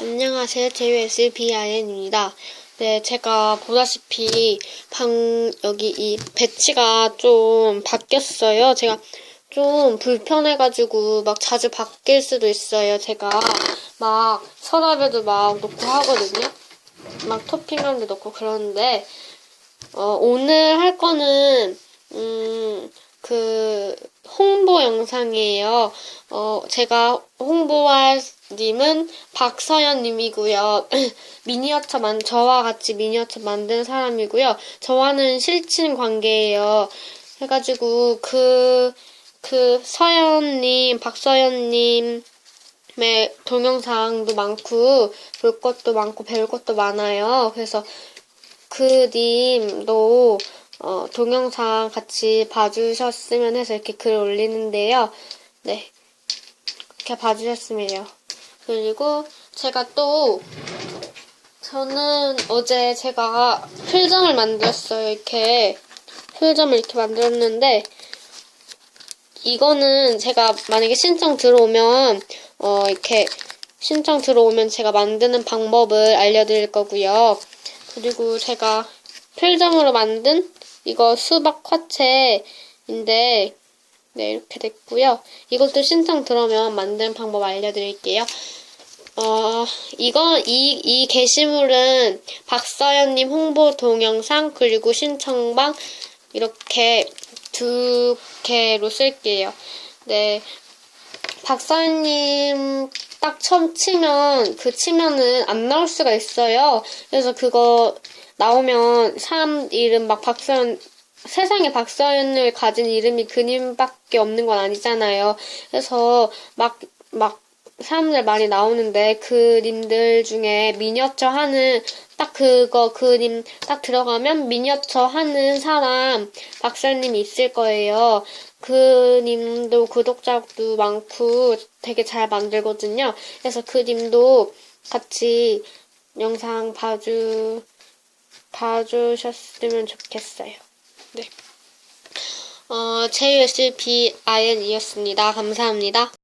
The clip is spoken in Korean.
안녕하세요. JSBIN입니다. 네, 제가 보다시피 방, 여기 이 배치가 좀 바뀌었어요. 제가 좀 불편해가지고 막 자주 바뀔 수도 있어요. 제가 막 서랍에도 막 놓고 하거든요. 막 토핑감도 넣고 그러는데, 어, 오늘 할 거는, 음, 그, 홍보 영상이에요. 어, 제가 홍보할 님은 박서연 님이고요. 미니어처 만, 저와 같이 미니어처 만든 사람이고요. 저와는 실친 관계예요. 해 가지고, 그, 그, 서연 님, 박서연 님, 의 동영상도 많고, 볼 것도 많고, 배울 것도 많아요. 그래서, 그 님도, 어, 동영상 같이 봐주셨으면 해서 이렇게 글 올리는데요. 네. 이렇게 봐주셨으면 해요. 그리고 제가 또, 저는 어제 제가 필점을 만들었어요. 이렇게. 필점을 이렇게 만들었는데, 이거는 제가 만약에 신청 들어오면, 어, 이렇게 신청 들어오면 제가 만드는 방법을 알려드릴 거고요. 그리고 제가 필점으로 만든 이거 수박 화채인데, 네, 이렇게 됐고요. 이것도 신청 들어오면 만드는 방법 알려드릴게요. 어, 이거, 이, 이 게시물은 박서연님 홍보 동영상, 그리고 신청방, 이렇게 두 개로 쓸게요. 네. 박서연님 딱 처음 치면, 그 치면은 안 나올 수가 있어요. 그래서 그거 나오면 사람 이름 막 박서연, 세상에 박서연을 가진 이름이 그님밖에 없는 건 아니잖아요. 그래서 막, 막, 사람들 많이 나오는데 그님들 중에 미니어처 하는 딱 그거 그님 딱 들어가면 미니어처 하는 사람 박사님이 있을 거예요. 그님도 구독자도 많고 되게 잘 만들거든요. 그래서 그님도 같이 영상 봐주 봐주셨으면 좋겠어요. 네. 어, JSBIN이었습니다. 감사합니다.